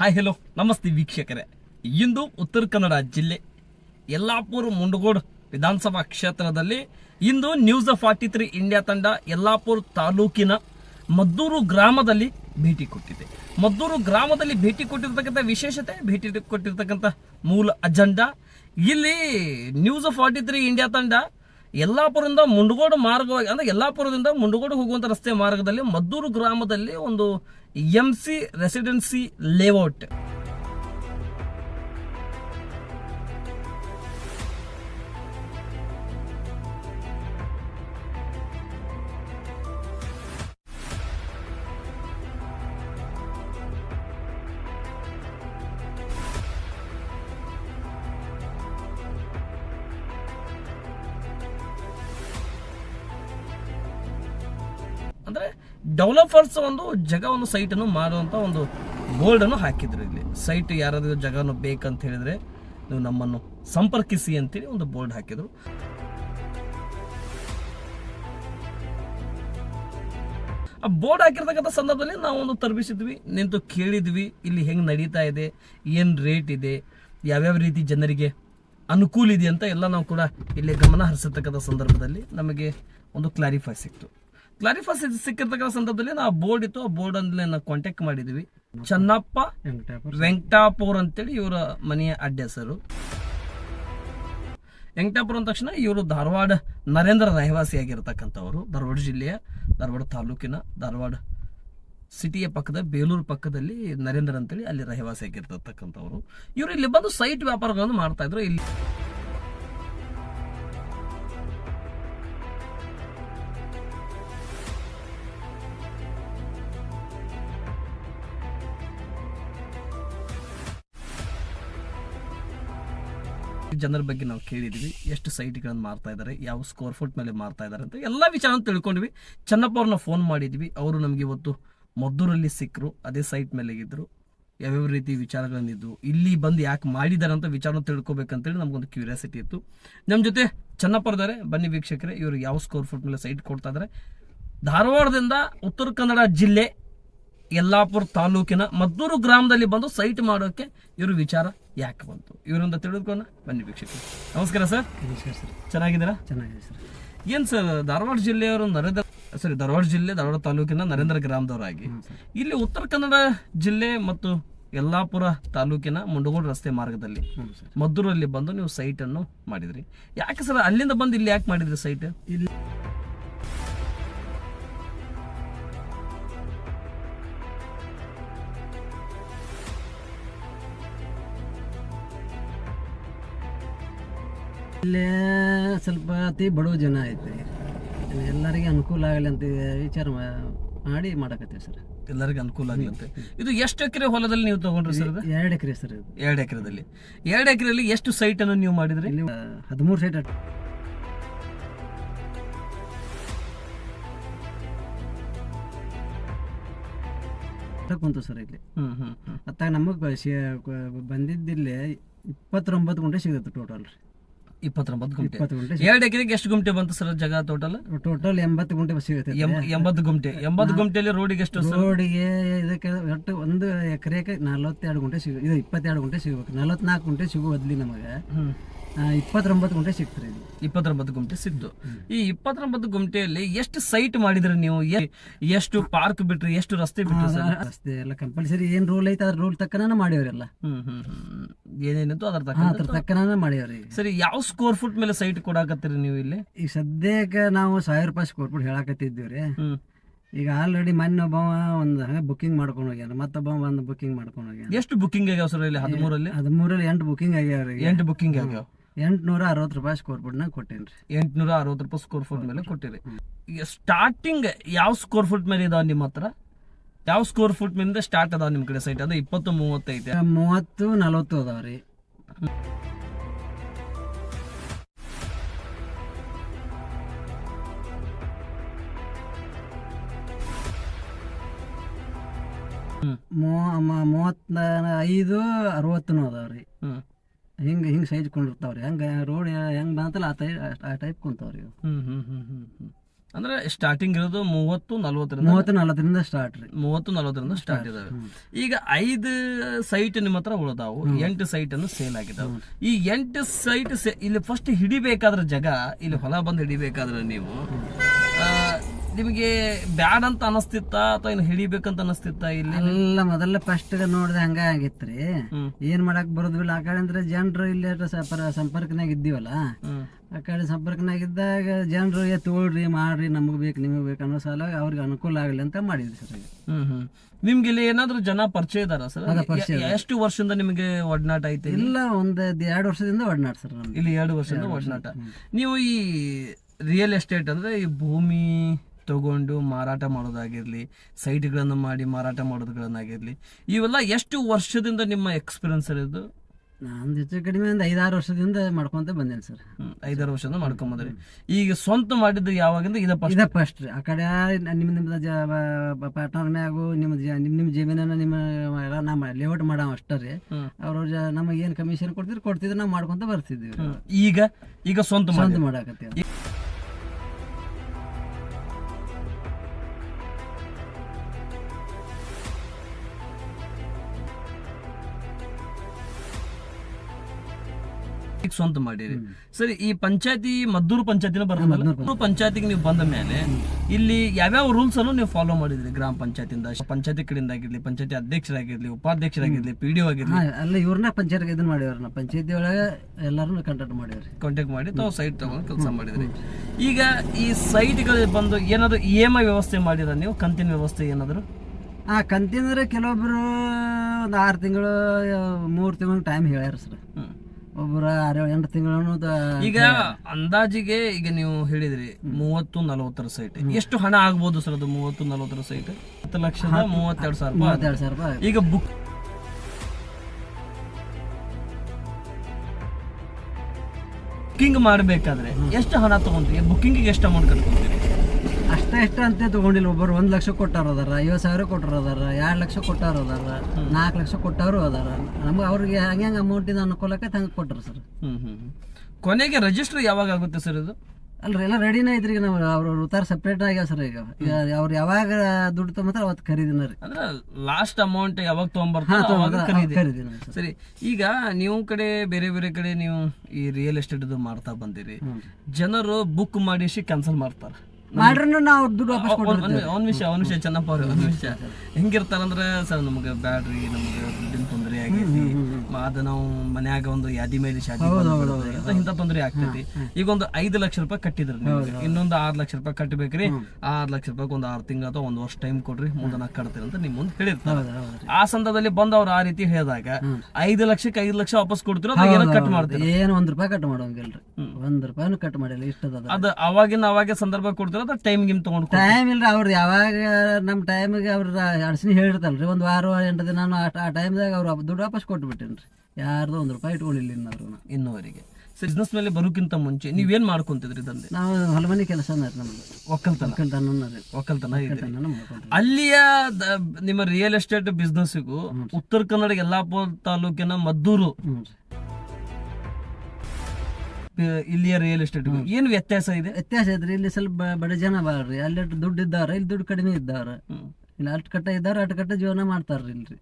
Hi hello ನಮಸ್ತೆ ವೀಕ್ಷಕರೇ. ಇಂದು ಉತ್ತರ ಕನ್ನಡ ಜಿಲ್ಲೆ ಯಲ್ಲಾಪುರ ಮುಂಡಗೋಡ್ ವಿಧಾನಸಭಾ ಕ್ಷೇತ್ರದಲ್ಲಿ ಇಂದು ನ್ಯೂಸ್ ಫಾರ್ಟಿ ತ್ರೀ ಇಂಡಿಯಾ ತಂಡ ಯಲ್ಲಾಪುರ ತಾಲೂಕಿನ ಮದ್ದೂರು ಗ್ರಾಮದಲ್ಲಿ ಭೇಟಿ ಕೊಟ್ಟಿದೆ. ಮದ್ದೂರು ಗ್ರಾಮದಲ್ಲಿ ಭೇಟಿ ಕೊಟ್ಟಿರ್ತಕ್ಕಂಥ ವಿಶೇಷತೆ, ಭೇಟಿ ಕೊಟ್ಟಿರ್ತಕ್ಕಂಥ ಮೂಲ ಅಜೆಂಡಾ. ಇಲ್ಲಿ ನ್ಯೂಸ್ ಫಾರ್ಟಿ ತ್ರೀ ಇಂಡಿಯಾ ತಂಡ ಯಲ್ಲಾಪುರದಿಂದ ಮುಂಡಗೋಡು ಮಾರ್ಗವಾಗಿ ಅಂದ್ರೆ ಯಲ್ಲಾಪುರದಿಂದ ಮುಂಡಗೋಡು ಹೋಗುವಂತ ರಸ್ತೆ ಮಾರ್ಗದಲ್ಲಿ ಮದ್ದೂರು ಗ್ರಾಮದಲ್ಲಿ ಒಂದು ಎಂ ಸಿ ರೆಸಿಡೆನ್ಸಿ ಲೇಔಟ್ ಅಂದ್ರೆ ಡೆವಲಪರ್ಸ್ ಒಂದು ಜಗ ಒಂದು ಸೈಟನ್ನು ಮಾಡುವಂಥ ಒಂದು ಬೋರ್ಡನ್ನು ಹಾಕಿದ್ರು ಇಲ್ಲಿ. ಸೈಟ್ ಯಾರಾದರೂ ಜಗವನ್ನು ಬೇಕಂತ ಹೇಳಿದರೆ ನೀವು ನಮ್ಮನ್ನು ಸಂಪರ್ಕಿಸಿ ಅಂತೇಳಿ ಒಂದು ಬೋರ್ಡ್ ಹಾಕಿದ್ರು. ಆ ಬೋರ್ಡ್ ಹಾಕಿರ್ತಕ್ಕಂಥ ಸಂದರ್ಭದಲ್ಲಿ ನಾವು ಒಂದು ತರ್ಬಿಸಿದ್ವಿ ನಿಂತು ಕೇಳಿದ್ವಿ, ಇಲ್ಲಿ ಹೆಂಗೆ ನಡೀತಾ ಇದೆ, ಏನು ರೇಟ್ ಇದೆ, ಯಾವ್ಯಾವ ರೀತಿ ಜನರಿಗೆ ಅನುಕೂಲ ಇದೆ ಅಂತ ಎಲ್ಲ ನಾವು ಕೂಡ ಇಲ್ಲಿ ಗಮನ ಹರಿಸತಕ್ಕಂಥ ಸಂದರ್ಭದಲ್ಲಿ ನಮಗೆ ಒಂದು ಕ್ಲಾರಿಫೈ ಸಿಕ್ತು. ಕ್ಲಾರಿಫೈ ಸಿಕ್ಕಿರ್ತಕ್ಕಂಥ ಸಂದರ್ಭದಲ್ಲಿ ನಾವು ಬೋರ್ಡ್ ಇತ್ತು ಆ ಬೋರ್ಡ್ ಅಂದ್ರೆ ನಾವು ಕಾಂಟ್ಯಾಕ್ಟ್ ಮಾಡಿದ್ವಿ. ಚನ್ನಪ್ಪ ವೆಂಕಟಾಪುರ್ ಅಂತೇಳಿ ಇವರ ಮನೆಯ ಅಡ್ಡ ಹೆಸರು. ವೆಂಕಟಾಪುರ ಅಂದ ತಕ್ಷಣ ಇವರು ಧಾರವಾಡ ನರೇಂದ್ರ ರಹವಾಸಿಯಾಗಿರ್ತಕ್ಕಂಥವ್ರು ಧಾರವಾಡ ಜಿಲ್ಲೆಯ ಧಾರವಾಡ ತಾಲೂಕಿನ ಧಾರವಾಡ ಸಿಟಿಯ ಪಕ್ಕದ ಬೇಲೂರು ಪಕ್ಕದಲ್ಲಿ ನರೇಂದ್ರ ಅಂತೇಳಿ ಅಲ್ಲಿ ರಹವಾಸಿಯಾಗಿರ್ತಕ್ಕಂಥವ್ರು ಇವರು ಇಲ್ಲಿ ಬಂದು ಸೈಟ್ ವ್ಯಾಪಾರಗಳನ್ನು ಮಾಡ್ತಾ ಇದ್ರು. ಇಲ್ಲಿ ಜನರ ಬಗ್ಗೆ ನಾವು ಕೇಳಿದ್ವಿ. ಎಷ್ಟು ಸೈಟ್ಗಳನ್ನು ಮಾರ್ತಾ ಇದ್ದಾರೆ, ಯಾವ ಸ್ಕೋರ್ ಫುಟ್ ಮೇಲೆ ಮಾರ್ತಾ ಇದ್ದಾರೆ ಅಂತ ಎಲ್ಲ ವಿಚಾರ ತಿಳ್ಕೊಂಡ್ವಿ ಚೆನ್ನಪ್ಪ ಅವ್ರನ್ನ ಫೋನ್ ಮಾಡಿದ್ವಿ. ಅವರು ನಮಗೆ ಇವತ್ತು ಮದ್ದೂರಲ್ಲಿ ಸಿಕ್ಕರು, ಅದೇ ಸೈಟ್ ಮೇಲೆ ಇದ್ರು. ಯಾವ್ಯಾವ ರೀತಿ ವಿಚಾರಗಳನ್ನಿದ್ವು ಇಲ್ಲಿ ಬಂದು ಯಾಕೆ ಮಾಡಿದ್ದಾರೆ ಅಂತ ವಿಚಾರನ ತಿಳ್ಕೊಬೇಕಂತೇಳಿ ನಮಗೊಂದು ಕ್ಯೂರಿಯಾಸಿಟಿ ಇತ್ತು. ನಮ್ಮ ಜೊತೆ ಚೆನ್ನಪ್ಪ ಇದ್ದಾರೆ ಬನ್ನಿ ವೀಕ್ಷಕರೇ, ಇವರು ಯಾವ ಸ್ಕೋರ್ ಫುಟ್ ಮೇಲೆ ಸೈಟ್ ಕೊಡ್ತಾ ಇದ್ದಾರೆ. ಧಾರವಾಡದಿಂದ ಉತ್ತರ ಕನ್ನಡ ಜಿಲ್ಲೆ ಯಲ್ಲಾಪುರ ತಾಲೂಕಿನ ಮದ್ದೂರು ಗ್ರಾಮದಲ್ಲಿ ಬಂದು ಸೈಟ್ ಮಾಡೋಕೆ ಇವರು ವಿಚಾರ ಯಾಕೆ ಬಂತು? ಇವರಿಂದ ತಿಳಿದುಕೋಣ ಬನ್ನಿ ವೀಕ್ಷಕರು. ನಮಸ್ಕಾರ ಸರ್. ನಮಸ್ಕಾರ ಸರ್. ಚೆನ್ನಾಗಿದ್ದೀರಾ? ಚೆನ್ನಾಗಿದೆ ಸರ್. ಏನು ಸರ್ ಧಾರವಾಡ ಜಿಲ್ಲೆಯವರು ನರೇಂದ್ರ ಸರಿ ಧಾರವಾಡ ಜಿಲ್ಲೆ ಧಾರವಾಡ ತಾಲೂಕಿನ ನರೇಂದ್ರ ಗ್ರಾಮದವರಾಗಿ. ಇಲ್ಲಿ ಉತ್ತರ ಕನ್ನಡ ಜಿಲ್ಲೆ ಮತ್ತು ಯಲ್ಲಾಪುರ ತಾಲೂಕಿನ ಮುಂಡಗೋಡು ರಸ್ತೆ ಮಾರ್ಗದಲ್ಲಿ ಮದ್ದೂರಲ್ಲಿ ಬಂದು ನೀವು ಸೈಟ್ ಅನ್ನು ಮಾಡಿದ್ರಿ. ಯಾಕೆ ಸರ್ ಅಲ್ಲಿಂದ ಬಂದು ಇಲ್ಲಿ ಯಾಕೆ ಮಾಡಿದ್ರಿ ಸೈಟ್ ಇಲ್ಲಿ ಇಲ್ಲೇ ಸ್ವಲ್ಪ ಅತಿ ಬಡವ ಜನ ಐತೆ. ಎಲ್ಲರಿಗೆ ಅನುಕೂಲ ಆಗಲಿ ಅಂತ ವಿಚಾರ ಮಾಡಿ ಮಾಡಕತ್ತೀವಿ ಸರ್. ಎಲ್ಲರಿಗೂ ಅನುಕೂಲ ಆಗ್ಲಂತೆ ಇದು ಎಷ್ಟು ಎಕರೆ ಹೊಲದಲ್ಲಿ ನೀವು ತಗೊಂಡ್ರಿ ಸರ್ ಎರಡು ಎಕರೆ ಸರ್ ಎರಡು ಎಕರೆದಲ್ಲಿ. ಎರಡು ಎಕರೆಯಲ್ಲಿ ಎಷ್ಟು ಸೈಟ್ ಅನ್ನು ನೀವು ಮಾಡಿದ್ರಿ? ನೀವು ಹದಿಮೂರು ಸೈಟ್ ಕುಂತು ಸರ್ ಇಲ್ಲಿ. ಹ್ಞೂ ಹ್ಞೂ ಅತ್ತಾಗ ನಮಗೆ ಬಂದಿದ್ದಿಲ್ಲಿ ಇಪ್ಪತ್ತೊಂಬತ್ತು ಗಂಟೆ ಸಿಗುತ್ತೆ ಟೋಟಲ್ ರೀ. ಇಪ್ಪತ್ತೊಂಬತ್ತು ಗುಂಟೆ. ಇಪ್ಪತ್ತು ಗುಂಟೆ ಎರಡು ಎಕರೆಗೆ ಎಷ್ಟು ಗುಂಟೆ ಬಂತು ಸರ್ ಜಗ ಟೋಟಲ್ ಟೋಟಲ್ ಎಂಬತ್ತು ಗುಂಟೆ ಸಿಗುತ್ತೆ. ಎಂಬತ್ತು ಗುಂಟೆ. ಎಂಬತ್ತು ಗುಂಟೆಯಲ್ಲಿ ರೋಡಿಗೆ ಎಷ್ಟು ರೋಡಿಗೆ ಇದಕ್ಕೆ ಒಟ್ಟು ಒಂದು ಎಕರೆಗೆ ನಲವತ್ತೆರಡು ಗುಂಟೆ ಸಿಗ ಇದು ಇಪ್ಪತ್ತೆರಡು ಗುಂಟೆ ಸಿಗಬೇಕು. ನಲವತ್ನಾಲ್ಕು ಗುಂಟೆ ಸಿಗೋ ಬದ್ಲಿ ನಮಗೆ ಇಪ್ಪತ್ತೊಂಬತ್ತು ಗುಂಟೆ ಸಿಕ್ತಾರೆ ಇದು ಇಪ್ಪತ್ತೊಂಬತ್ತು ಗುಂಟೆ ಸಿಕ್ತು ಈ ಇಪ್ಪತ್ತೊಂಬತ್ತು ಗುಂಟೆಯಲ್ಲಿ ಎಷ್ಟು ಸೈಟ್ ಮಾಡಿದ್ರಿ ನೀವು? ಎಷ್ಟು ಪಾರ್ಕ್ ಬಿಟ್ರಿ? ಎಷ್ಟು ರಸ್ತೆ ಬಿಟ್ರಿ ಸರ್? ರಸ್ತೆ ಎಲ್ಲ ಕಂಪಲ್ಸರಿ ಏನ್ ರೂಲ್ ಐತೆ ಅದ್ರ ರೂಲ್ ತಕ್ಕನ ಮಾಡಿವರೆಲ್ಲ. ಏನೇನಿತ್ತು ಅದ್ರ ತಕ್ಕ ಅದ್ರ ತಕ್ಕನ ಮಾಡಿವ್ರಿ ಸರಿ ಯಾವ ಸ್ಕೋರ್ ಫುಟ್ ಮೇಲೆ ಸೈಟ್ ಕೊಡಾಕತ್ತೀರಿ ನೀವು ಇಲ್ಲಿ? ಈಗ ಸದ್ಯಕ್ಕೆ ನಾವು ಸಾವಿರ ರೂಪಾಯಿ ಸ್ಕೋರ್ ಫುಟ್ ಹೇಳಾಕತ್ತಿದ್ದೀವಿ ರೀ ಈಗ ಆಲ್ರೆಡಿ ಮೊನ್ನೆ ಒಬ್ಬ ಒಂದು ಹಂಗೆ ಬುಕ್ಕಿಂಗ್ ಮಾಡ್ಕೊಂಡು ಹೋಗ್ಯಾರ ಮತ್ತೊಬ್ಬ ಒಂದು ಬುಕ್ಕಿಂಗ್ ಮಾಡ್ಕೊಂಡು ಹೋಗ್ಯಾರ ಎಷ್ಟು ಬುಕಿಂಗ್ ಆಗ್ಯಾವ ಸರ್ ಇಲ್ಲಿ? ಹದಿಮೂರಲ್ಲಿ? ಹದಿಮೂರಲ್ಲಿ ಎಂಟು ಬುಕ್ಕಿಂಗ್ ಆಗ್ಯಾವ ಎಂಟು ಬುಕ್ಕಿಂಗ್ ಆಗ್ಯಾವ. ಎಂಟ್ನೂರ ಅರವತ್ತು ರೂಪಾಯಿ ಸ್ಕೋರ್ ಫುಟ್ನಾಗ ಕೊಟ್ಟೇನ್ರಿ. ಎಂಟುನೂರ ಅರವತ್ತು ರೂಪಾಯಿ ಸ್ಕೋರ್ ಫುಟ್ ಮೇಲೆ ಕೊಟ್ಟಿರಿ. ಈಗ ಸ್ಟಾರ್ಟಿಂಗ್ ಯಾವ ಸ್ಕೋರ್ ಫುಟ್ ಮೇಲೆ ಇದಾವ ನಿಮ್ಮ ಹತ್ರ? ಯಾವ ಸ್ಕೋರ್ ಫುಟ್ ಮಿಂದ ಸ್ಟಾರ್ಟ್ ಅದಾವ ನಿಮ್ಮ ಕಡೆ ಸೈಟ್ ಅದು ಇಪ್ಪತ್ತು ಮೂವತ್ತೈತೆ ಮೂವತ್ತು ನಲವತ್ತು ಅದಾವ್ರಿ ರೀ. ಮೂವತ್ತ ಐದು ಅರವತ್ತನು ಅದಾವ್ರಿ ಹ್ಮ್. ಹಿಂಗೆ ಹಿಂಗೆ ಸೈಜ್ ಕೊಂಡಿರ್ತಾವ್ರಿ ಹೆಂಗೆ ರೋಡ್ ಹೆಂಗೆ ಬಂತಲ್ಲ ಆ ಟೈ ಆ ಟೈಪ್ ಕುಂತಾವ್ರಿ ಇವು. ಹ್ಮ್ ಹ್ಮ್ ಹ್ಮ್ ಹ್ಮ್ ಹ್ಮ್. ಅಂದ್ರೆ ಸ್ಟಾರ್ಟಿಂಗ್ ಇರೋದು ಮೂವತ್ತು ನಲ್ವತ್ತರಿಂದ ಮೂವತ್ತು ನಲವತ್ತರಿಂದ ಸ್ಟಾರ್ಟ್ ರೀ. ಮೂವತ್ತು ನಲ್ವತ್ತರಿಂದ ಸ್ಟಾರ್ಟ್ ಇದಾವೆ. ಈಗ ಐದು ಸೈಟ್ ನಿಮ್ಮ ಹತ್ರ ಉಳಿದಾವು ಎಂಟು ಸೈಟ್ ಅನ್ನು ಸೇಲ್ ಆಗಿದಾವೆ. ಈ ಎಂಟು ಸೈಟ್ ಇಲ್ಲಿ ಫಸ್ಟ್ ಹಿಡಿಬೇಕಾದ್ರ ಜಾಗ ಇಲ್ಲಿ ಹೊಲ ಬಂದು ಹಿಡಿಬೇಕಾದ್ರೆ ನೀವು ನಿಮಗೆ ಬ್ಯಾಡ್ ಅಂತ ಅನಸ್ತಿತ್ತ ಅಥವಾ ಇನ್ನು ಹಿಡಿಬೇಕಂತ ಅನಸ್ತಿತ್ತ ಇಲ್ಲಿ? ಎಲ್ಲ ಮೊದಲ ಫಸ್ಟ್ ನೋಡ್ದೆ ಹಂಗ ಆಗಿತ್ರಿ. ಏನ್ ಮಾಡಕ್ ಬರೋದಿಲ್ಲ ಆ ಕಡೆ ಅಂದ್ರೆ ಜನರು ಇಲ್ಲಿ ಸಂಪರ್ಕ ಸಂಪರ್ಕನಾಗ ಇದ್ದೀವಲ್ಲ. ಆ ಕಡೆ ಸಂಪರ್ಕನಾಗ ಇದ್ದಾಗ ಜನರು ಏ ತೋಳ್ರಿ ಮಾಡ್ರಿ ನಮಗ್ ಬೇಕು ನಿಮಗ್ ಬೇಕು ಅನ್ನೋ ಸಾಲ ಅವ್ರಿಗೆ ಅನುಕೂಲ ಆಗಲಿ ಅಂತ ಮಾಡಿದ್ರಿ ಸರ್ ಹ್ಮ್ ಹ್ಮ್. ನಿಮ್ಗೆ ಇಲ್ಲಿ ಏನಾದ್ರು ಜನ ಪರಿಚಯ ಇದಾರ ಸರ್? ಎಷ್ಟು ವರ್ಷದಿಂದ ನಿಮಗೆ ಒಡನಾಟ ಐತೆ ಇಲ್ಲ? ಒಂದ್ ಎರಡು ವರ್ಷದಿಂದ ಒಡನಾಟ ಸರ್ ಇಲ್ಲಿ ಎರಡು ವರ್ಷದಿಂದ ಒಡನಾಟ. ನೀವು ಈ ರಿಯಲ್ ಎಸ್ಟೇಟ್ ಅಂದ್ರೆ ಈ ಭೂಮಿ ತಗೊಂಡು ಮಾರಾಟ ಮಾಡೋದಾಗಿರ್ಲಿ ಸೈಟ್ಗಳನ್ನು ಮಾಡಿ ಮಾರಾಟ ಮಾಡೋದುಗಳನ್ನಾಗಿರ್ಲಿ ಇವೆಲ್ಲ ಎಷ್ಟು ವರ್ಷದಿಂದ ನಿಮ್ಮ ಎಕ್ಸ್ಪೀರಿಯನ್ಸ್ ಇರೋದು ನಾನು ಹೆಚ್ಚು ಕಡಿಮೆ ಒಂದು ಐದಾರು ವರ್ಷದಿಂದ ಮಾಡ್ಕೊಂತ ಬಂದೇನೆ ಸರ್. ಐದಾರು ವರ್ಷದಿಂದ ಮಾಡ್ಕೊಂಬಂದ್ರಿ ಈಗ ಸ್ವಂತ ಮಾಡಿದ್ದು ಯಾವಾಗಿಂದ? ಇದ ಇದ ಫಸ್ಟ್ ಆ ಕಡೆ ನಿಮ್ಮ ನಿಮ್ದು ಪಾರ್ಟ್ನರ್ ಮ್ಯಾಗು ನಿಮ್ಮ ಜ- ನಿಮ್ ನಿಮ್ಮ ಜಮೀನನ್ನ ನಿಮ್ಮ ಎಲ್ಲ ನಮ್ಮ ಲೇಔಟ್ ಮಾಡೋ ಅಷ್ಟೇ ರೀ. ಅವ್ರು ನಮಗೆ ಏನು ಕಮಿಷನ್ ಕೊಡ್ತಿದ್ರು ಕೊಡ್ತಿದ್ರು ನಾವು ಮಾಡ್ಕೊಂತ ಬರ್ತಿದ್ವಿ. ಈಗ ಈಗ ಸ್ವಂತ ಸ್ವಂತ ಮಾಡಾಕತ್ತೀವಿ. ಈಗ ಸ್ವಂತ ಮಾಡಿರಿ. ಸರಿ ಈ ಪಂಚಾಯತಿ ಮದ್ದೂರು ಪಂಚಾಯತಿನ ಬರ್ತದಲ್ಲ? ಮದ್ದೂರು ಪಂಚಾಯತಿಗೆ ನೀವು ಬಂದ ಮೇಲೆ ಇಲ್ಲಿ ಯಾವ್ಯಾವ ರೂಲ್ಸ್ ಅನ್ನು ನೀವು ಫಾಲೋ ಮಾಡಿದ್ರಿ ಗ್ರಾಮ ಪಂಚಾಯತಿಂದ? ಪಂಚಾಯತಿ ಕಡೆಯಿಂದ ಆಗಿರ್ಲಿ ಪಂಚಾಯತಿ ಅಧ್ಯಕ್ಷರಾಗಿರ್ಲಿ ಉಪಾಧ್ಯಕ್ಷರಾಗಿರ್ಲಿ ಪಿ ಡಿ ಆಗಿರ್ಲಿ. ಅಲ್ಲ ಇವ್ರನ್ನ ಪಂಚಾಯತ್ ಇದನ್ನ ಮಾಡಿವ್ರನ್ನ. ಪಂಚಾಯತಿ ಒಳಗೆ ಎಲ್ಲಾರನ್ನು ಕಾಂಟ್ಯಾಕ್ಟ್ ಮಾಡಿದ್ರಿ ಕಾಂಟ್ಯಾಕ್ಟ್ ಮಾಡಿ ತಾವು ಸೈಟ್ ತಗೊಂಡು ಕೆಲಸ ಮಾಡಿದ್ರಿ. ಈಗ ಈ ಸೈಟ್ಗಳು ಬಂದು ಏನಾದ್ರು ಇ ಎಂ ಐ ವ್ಯವಸ್ಥೆ ಮಾಡಿರ ನೀವು? ಕಂತಿನ ವ್ಯವಸ್ಥೆ ಏನಾದ್ರು? ಆ ಕಂತಿಂದ್ರೆ ಕೆಲವೊಬ್ರು ಒಂದು ಆರು ತಿಂಗಳು ಮೂರು ತಿಂಗಳು ಟೈಮ್ ಹೇಳ್ಯಾರ ಸರ್. ಒಬ್ಬರು ಆರು ಎಂಟು ತಿಂಗಳನ್ನು ಈಗ ಅಂದಾಜಿಗೆ ಈಗ ನೀವು ಹೇಳಿದ್ರಿ ಮೂವತ್ತು ನಲವತ್ತರ ಸೈಟ್ ಎಷ್ಟು ಹಣ ಆಗ್ಬೋದು ಸರ್ ಅದು ಮೂವತ್ತು ನಲವತ್ತರ ಸೈಟ್ ಹತ್ತು ಲಕ್ಷದ ಮೂವತ್ತೆರಡು ಸಾವಿರ ಮೂವತ್ತೆರಡು ಸಾವಿರ ರೂಪಾಯಿ ಈಗ ಬುಕ್ ಬುಕ್ಕಿಂಗ್ ಮಾಡಬೇಕಾದ್ರೆ ಎಷ್ಟು ಹಣ ತಗೊಂತೀರಿ? ಬುಕ್ಕಿಂಗಿಗೆ ಎಷ್ಟು ಅಮೌಂಟ್ ಕಟ್ಕೊಂತೀರಿ? ಅಷ್ಟೇ ಇಷ್ಟ ಅಂತ ತಗೊಂಡಿಲ್ಲ. ಒಬ್ಬರು ಒಂದ್ ಲಕ್ಷ ಕೊಟ್ಟಾರ ಅದಾರ ಐವತ್ತು ಸಾವಿರ ಕೊಟ್ಟರು ಅದಾರ ಎರಡು ಲಕ್ಷ ಕೊಟ್ಟಾರ ಅದಾರ ನಾಲ್ಕು ಲಕ್ಷ ಕೊಟ್ಟವರು ಅದಾರ. ನಮ್ಗೆ ಅವ್ರಿಗೆ ಹಂಗೆ ಹಂಗೆ ಅಮೌಂಟಿಂದ ಅನುಕೂಲಕ್ಕೆ ಹಂಗೆ ಕೊಟ್ಟರು ಸರ್. ಹ್ಮ್ ಹ್ಮ್ ಹ್ಮ್. ಕೊನೆಗೆ ರಿಜಿಸ್ಟರ್ ಯಾವಾಗ ಆಗುತ್ತೆ ಸರ್ ಇದು? ಅಲ್ರಿ ಎಲ್ಲ ರೆಡಿನೇ ಐತ್ರಿ ಈಗ ನಾವು ಅವ್ರ ಉತ್ತಾರ ಸಪ್ರೇಟ್ ಆಗ್ಯಾವ ಸರ್ ಈಗ. ಈಗ ಅವ್ರು ಯಾವಾಗ ದುಡ್ಡು ತೊಗೊಂಬತ್ತಾರ ಅವತ್ತು ಖರೀದಿನ ರೀ. ಅಂದ್ರೆ ಲಾಸ್ಟ್ ಅಮೌಂಟ್ ಯಾವಾಗ ತೊಗೊಂಬರ್ತಾರೆ ಖರೀದಿ. ಖರೀದಿನ ಸರ್. ಸರಿ ಈಗ ನೀವು ಕಡೆ ಬೇರೆ ಬೇರೆ ಕಡೆ ನೀವು ಈ ರಿಯಲ್ ಎಸ್ಟೇಟ್ ಮಾಡ್ತಾ ಬಂದಿರಿ. ಜನರು ಬುಕ್ ಮಾಡಿಸಿ ಕ್ಯಾನ್ಸಲ್ ಮಾಡ್ತಾರೆ. ಮಾಡ್ರೂ ನಾವು ದುಡ್ಡು ವಾಪಸ್ ಒಂದ್ ವಿಷಯ ಒಂದ್ ವಿಷಯ ಚೆನ್ನಪ್ಪ ಅವ್ರೆ ಒಂದ್ ವಿಷಯ ಹೆಂಗಿರ್ತಾರಂದ್ರೆ ಸರ್ ನಮ್ಗೆ ಬ್ಯಾಡ್ರಿ ನಮ್ಗೆ ಅದ ನಾವು ಮನ್ಯಾಗ ಒಂದು ಯಾದಿ ಮೇಲೆ ಶಾದಿ ಅಂತ ಇಂಥ ತೊಂದರೆ ಆಗ್ತೈತಿ. ಈಗ ಒಂದು ಐದು ಲಕ್ಷ ರೂಪಾಯಿ ಕಟ್ಟಿದ್ರಿ ಇನ್ನೊಂದು ಆರ್ ಲಕ್ಷ ರೂಪಾಯಿ ಕಟ್ಟಬೇಕ್ರಿ ಆರ್ ಲಕ್ಷ ರೂಪಾಯಿ ಒಂದು ಆರು ತಿಂಗಳ ಅಥವಾ ಒಂದು ವರ್ಷ ಟೈಮ್ ಕೊಡ್ರಿ ಮುಂದೆ ನಾ ಕಟ್ತೀನಿ ಅಂತ ನಿಮ್ ಮುಂದೆ ಹೇಳಿರ್ತಾರೆ. ಆ ಸಂದರ್ಭದಲ್ಲಿ ಬಂದು ಅವ್ರು ಆ ರೀತಿ ಹೇಳಿದಾಗ ಐದು ಲಕ್ಷಕ್ಕೆ ಐದು ಲಕ್ಷ ವಾಪಸ್ ಕೊಡ್ತಿರೋ ಏನೋ ಕಟ್ ಮಾಡ್ತೀವಿ ಏನು ಒಂದ್ ರೂಪಾಯಿ ಕಟ್ ಮಾಡೋಂಗಿಲ್ರಿ ಒಂದ್ ರೂಪಾಯಿನೂ ಕಟ್ ಮಾಡಿಲ್ಲ ಇಷ್ಟದ ಅದು ಅವಾಗಿನ ಅವಾಗ ಸಂದರ್ಭ ಕೊಡ್ತಿರೋ ಅದ ಟೈಮ್ ಗಿಮ್ ತಗೊಂಡು ಟೈಮ್ ಇಲ್ಲ ಅವ್ರು ಯಾವಾಗ ನಮ್ಮ ಟೈಮಿಗೆ ಅವ್ರ ಅಡ್ಸಿನ ಹೇಳಿರ್ತಲ್ರಿ ಒಂದು ವಾರ ಎಂಟು ದಿನ ಆ ಟೈಮ್ದಾಗ ಅವ್ರು ದುಡ್ಡು ವಾಪಸ್ ಕೊಟ್ಬಿಟ್ಟೇನ್ರಿ. ಯಾರ್ದು ಒಂದು ರೂಪಾಯಿ ಇಟ್ಕೊಂಡಿಲ್ಲ ಇನ್ನಾದ್ರು ನಾವು. ಇನ್ನುವರೆಗೆ. ಬಿಸ್ನೆಸ್ ಮೇಲೆ ಬರೋಕ್ಕಿಂತ ಮುಂಚೆ ನೀವೇನು ಮಾಡ್ಕೊಂತಿದ್ರಿ ತಂದೆ ನಾವು ಹೊಲಮನೆ ಕೆಲಸ ನಮ್ದು. ಒಕ್ಕಲ್ತನ? ಒಕ್ಕಲ್ತನ ಒಕ್ಕಲ್ತನ ಇದೆ. ಅಲ್ಲಿಯ ದ- ನಿಮ್ಮ ರಿಯಲ್ ಎಸ್ಟೇಟ್ ಬಿಸ್ನೆಸ್ಗೂ ಉತ್ತರ ಕನ್ನಡ ಯಲ್ಲಾಪುರ ತಾಲೂಕಿನ ಮದ್ದೂರು ಪಿ- ಇಲ್ಲಿಯ ರಿಯಲ್ ಎಸ್ಟೇಟ್ ಏನು ವ್ಯತ್ಯಾಸ ಇದೆ? ವ್ಯತ್ಯಾಸ ಐತ್ರಿ ಇಲ್ಲಿ ಸ್ವಲ್ಪ ಬ- ಬಡ ಜನ ಬಾಳ್ರಿ. ಅಲ್ಲಿ ಅಷ್ಟ್ ದುಡ್ಡು ಇದ್ದಾರ ಇಲ್ಲಿ ದುಡ್ಡು ಕಡಿಮೆ ಇದ್ದಾರ. ಹ್ಮ್. ಇಲ್ಲಿ ಅಷ್ಟು ಕಟ್ಟ ಇದ್ದಾರ ಅಷ್ಟು ಕಟ್ಟ ಜೀವನ ಮಾಡ್ತಾರ್ರಿ ಇಲ್ರಿ.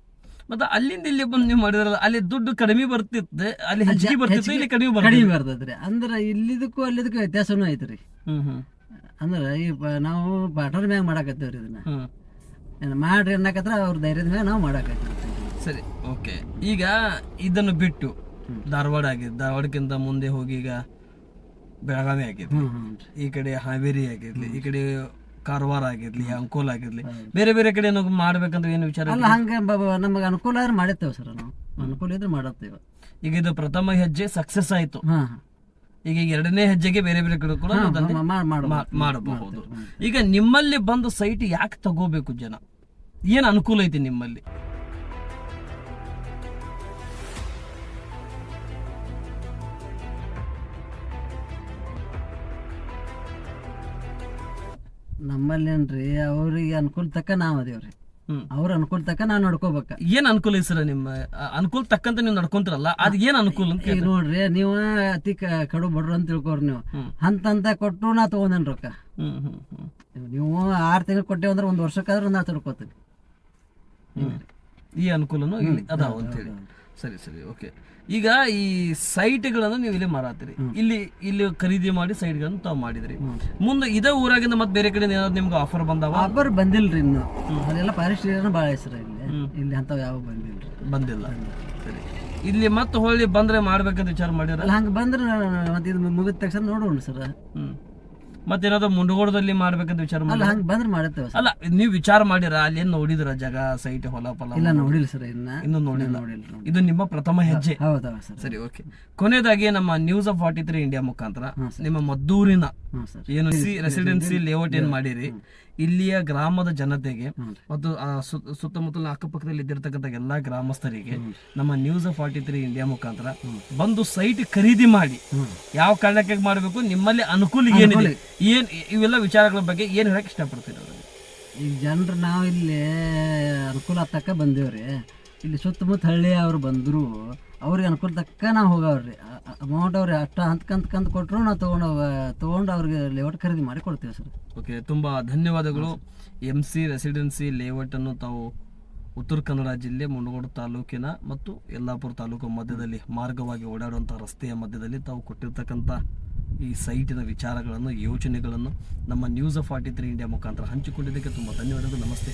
ಮತ್ತೆ ಅಲ್ಲಿಂದ ಇಲ್ಲಿ ಬಂದು ನೀವು ಮಾಡಿದ್ರಲ್ಲ ಅಲ್ಲಿ ದುಡ್ಡು ಕಡಿಮೆ ಬರ್ತಿತ್ತು ಅಲ್ಲಿ ಹೆಚ್ಚಿಗೆ ಬರ್ತಿತ್ತು ಇಲ್ಲಿ ಕಡಿಮೆ ಕಡಿಮೆ ಬರ್ತದ್ರಿ. ಅಂದ್ರೆ ಇಲ್ಲಿದಕ್ಕೂ ಅಲ್ಲಿದಕ್ಕೂ ವ್ಯತ್ಯಾಸನೂ ಐತ್ರಿ. ಅಂದ್ರೆ ಈ ನಾವು ಪಾಟರ್ ಮ್ಯಾಗ ಮಾಡಾಕತ್ತೇವ್ರಿ ಇದನ್ನ. ಮಾಡ್ರಿ ಅನ್ನಕತ್ರ ಅವ್ರ ಧೈರ್ಯದ ಮ್ಯಾಗ ನಾವು ಮಾಡಾಕತ್ತೀವಿ ಸರಿ ಓಕೆ. ಈಗ ಇದನ್ನು ಬಿಟ್ಟು ಧಾರವಾಡ ಆಗಿದೆ. ಧಾರವಾಡಕ್ಕಿಂತ ಮುಂದೆ ಹೋಗಿ ಈಗ ಬೆಳಗಾವಿ ಆಗಿದೆ. ಈ ಕಡೆ ಹಾವೇರಿ ಆಗಿರ್ಲಿ ಈ ಕಡೆ ಕಾರವಾರ ಆಗಿರ್ಲಿ ಅಂಕೋಲ ಆಗಿರ್ಲಿ ಬೇರೆ ಬೇರೆ ಕಡೆ ಏನಾದ್ರು ಮಾಡ್ಬೇಕಂದ್ರೆ ಏನು ವಿಚಾರ ಅಲ್ಲ ಹಂಗೆ ನಮಗೆ ಅನುಕೂಲ ಆದ್ರೆ ಮಾಡಿರ್ತೇವೆ ಸರ್ ನಾವು. ಅನುಕೂಲ ಇದ್ರೆ ಮಾಡತ್ತೇವೆ. ಈಗ ಇದು ಪ್ರಥಮ ಹೆಜ್ಜೆ ಸಕ್ಸಸ್ ಆಯ್ತು. ಈಗ ಎರಡನೇ ಹೆಜ್ಜೆಗೆ ಬೇರೆ ಬೇರೆ ಕಡೆ ಕೂಡ ನೀವು ಮಾಡಬಹುದು. ಈಗ ನಿಮ್ಮಲ್ಲಿ ಬಂದು ಸೈಟ್ ಯಾಕೆ ತಗೋಬೇಕು ಜನ? ಏನ್ ಅನುಕೂಲ ಐತಿ ನಿಮ್ಮಲ್ಲಿ? ನಮ್ಮಲ್ಲಿ ಏನ್ರಿ ಅವ್ರಿಗೆ ಅನುಕೂಲ ತಕ್ಕ ನಾವು ಅದೇವ್ರಿ. ಹ್ಮ್. ಅವ್ರ ಅನುಕೂಲ ತಕ್ಕ ನಾವು ನೋಡ್ಕೋಬೇಕ. ಏನ್ ಅನುಕೂಲ ಐತಿ ಸರ್ ನಿಮ್ಮ ಅನುಕೂಲ ತಕ್ಕಂತ ನೀವು ನಡ್ಕೊಂತಿರಲ್ಲ ಅದ್ ಏನ್ ಅನುಕೂಲ ಅಂತ ಈಗ ನೋಡ್ರಿ ನೀವ ಅತಿ ಕ- ಕಡು ಬಡ್ರು ಅಂತ ತಿಳ್ಕೊರಿ ನೀವು. ಹ್ಮ್. ಹಂತ ಹಂತ ಕೊಟ್ಟು ನಾ ತಗೊಂಡೇನ್ ರೊಕ್ಕ. ಹ್ಮ್ ಹ್ಮ್ ಹ್ಮ್. ನೀವು ಆರ್ ತಿಂಗಳು ಕೊಟ್ಟೇವೆ ಅಂದ್ರೆ ಒಂದ್ ವರ್ಷಕ್ಕಾದ್ರೂ ನಾ ತಿಳ್ಕೊತೀನಿ ಹ್ಮ್. ಈ ಅನುಕೂಲನು ಇಲ್ಲಿ ಅದಾವ ಅಂತೇಳಿ. ಸರಿ ಸರಿ ಓಕೆ. ಈಗ ಈ ಸೈಟ್ಗಳನ್ನು ನೀವು ಇಲ್ಲಿ ಮಾರಾತೀರಿ. ಇಲ್ಲಿ ಇಲ್ಲಿ ಖರೀದಿ ಮಾಡಿ ಸೈಟ್ಗಳನ್ನು ತಾವು ಮಾಡಿದ್ರಿ. ಮುಂದೆ ಇದೇ ಊರಾಗಿಂದ ಮತ್ತೆ ಬೇರೆ ಕಡೆ ಏನಾದ್ರು ನಿಮ್ಗೆ ಆಫರ್ ಬಂದಾವ? ಆಫರ್ ಬಂದಿಲ್ರಿ ಇನ್ನು. ಅದೆಲ್ಲ ಫಾರೆಸ್ಟ್ ಏರಿಯಾನ ಭಾಳ ಹೆಸರು ಇಲ್ಲಿ. ಇಲ್ಲಿ ಅಂಥವು ಯಾವ ಬಂದಿಲ್ರಿ. ಬಂದಿಲ್ಲ. ಸರಿ. ಇಲ್ಲಿ ಮತ್ತೆ ಹೋಳಿ ಬಂದ್ರೆ ಮಾಡ್ಬೇಕಂತ ವಿಚಾರ ಮಾಡಿದ್ರು ಅಲ್ಲ ಹಂಗೆ ಬಂದ್ರೆ ಮತ್ತೆ ಇದು ಮುಗಿದ ತಕ್ಷಣ ನೋಡೋಣ ಸರ್. ಹ್ಮ್. ಮತ್ತೇನಾದ್ರು ಮುಂಡಗೋಡದಲ್ಲಿ ಮಾಡ್ಬೇಕಂತ ವಿಚಾರ ಅಲ್ಲ ಮಾಡಿ ಹಂಗೆ ಬಂದ್ರೆ ಮಾಡುತ್ತೇವೆ ಸರ್ ಅಲ್ಲ ನೀವು ವಿಚಾರ ಮಾಡಿರ? ಅಲ್ಲಿ ಏನ್ ನೋಡಿದ್ರ ಜಾಗ ಸೈಟ್ ಹೊಲ ಫಲ ಇಲ್ಲ ನೋಡಿಲ್ಲ ಸರ್ ಇನ್ನ. ಇನ್ನು ನೋಡಿಲ್ಲ. ನೋಡಿಲ್ಲ ನೋಡಿ ಇದು ನಿಮ್ಮ ಪ್ರಥಮ ಹೆಜ್ಜೆ. ಹೌದಾ ಸರ್. ಸರಿ ಓಕೆ ಕೊನೆಯದಾಗಿ ನಮ್ಮ news of forty three India ಮುಖಾಂತರ ನಿಮ್ಮ ಮದ್ದೂರಿನ ಹ್ಞೂ ಸರ್. ಏನು ರೆಸಿಡೆನ್ಸಿ ಲೇಔಟ್ ಏನ್ ಮಾಡಿರಿ? ಇಲ್ಲಿಯ ಗ್ರಾಮದ ಜನತೆಗೆ ಮತ್ತು ಆ ಸುತ್ತ- ಸುತ್ತಮುತ್ತಲಿನ ಅಕ್ಕಪಕ್ಕದಲ್ಲಿ ಇದ್ದಿರ್ತಕ್ಕಂಥ ಎಲ್ಲಾ ಗ್ರಾಮಸ್ಥರಿಗೆ ನಮ್ಮ ನ್ಯೂಸ್ ಫಾರ್ಟಿ ತ್ರೀ ಇಂಡಿಯಾ ಮುಖಾಂತರ ಬಂದು ಸೈಟ್ ಖರೀದಿ ಮಾಡಿ ಯಾವ ಕಾರಣಕ್ಕೆ ಮಾಡಬೇಕು ನಿಮ್ಮಲ್ಲಿ ಅನುಕೂಲ ಏನಿದೆ? ಏನ್ ಇವೆಲ್ಲ ವಿಚಾರಗಳ ಬಗ್ಗೆ ಏನ್ ಹೇಳಕ್ ಇಷ್ಟಪಡ್ತೀರಿ? ಈಗ ಜನರು ನಾವು ಇಲ್ಲಿ ಅನುಕೂಲ ಹತ್ತಕ್ಕ ಬಂದೇವ್ರಿ. ಇಲ್ಲಿ ಸುತ್ತಮುತ್ತ ಹಳ್ಳಿ ಅವ್ರು ಬಂದರು, ಅವ್ರಿಗೆ ಅನುಕೂಲ ತಕ್ಕ ನಾವು ಹೋಗವ್ರಿ. ಅಮೌಂಟ್ ಅವ್ರಿಗೆ ಅಷ್ಟ ಕಂತ ಕೊಟ್ಟರು ನಾವು ತೊಗೊಂಡು ತೊಗೊಂಡು ಅವ್ರಿಗೆ ಲೇಔಟ್ ಖರೀದಿ ಮಾಡಿ ಕೊಡ್ತೀವಿ ಸರ್. ಓಕೆ, ತುಂಬ ಧನ್ಯವಾದಗಳು. ಎಂ ಸಿ ರೆಸಿಡೆನ್ಸಿ ಲೇಔಟನ್ನು ತಾವು ಉತ್ತರ ಕನ್ನಡ ಜಿಲ್ಲೆ ಮುಂಡಗೋಡು ತಾಲೂಕಿನ ಮತ್ತು ಯಲ್ಲಾಪುರ ತಾಲೂಕು ಮಧ್ಯದಲ್ಲಿ ಮಾರ್ಗವಾಗಿ ಓಡಾಡುವಂಥ ರಸ್ತೆಯ ಮಧ್ಯದಲ್ಲಿ ತಾವು ಕೊಟ್ಟಿರ್ತಕ್ಕಂಥ ಈ ಸೈಟಿನ ವಿಚಾರಗಳನ್ನು, ಯೋಚನೆಗಳನ್ನು ನಮ್ಮ news of forty three India ಮುಖಾಂತರ ಹಂಚಿಕೊಂಡಿದ್ದಕ್ಕೆ ತುಂಬ ಧನ್ಯವಾದಗಳು. ನಮಸ್ತೆ.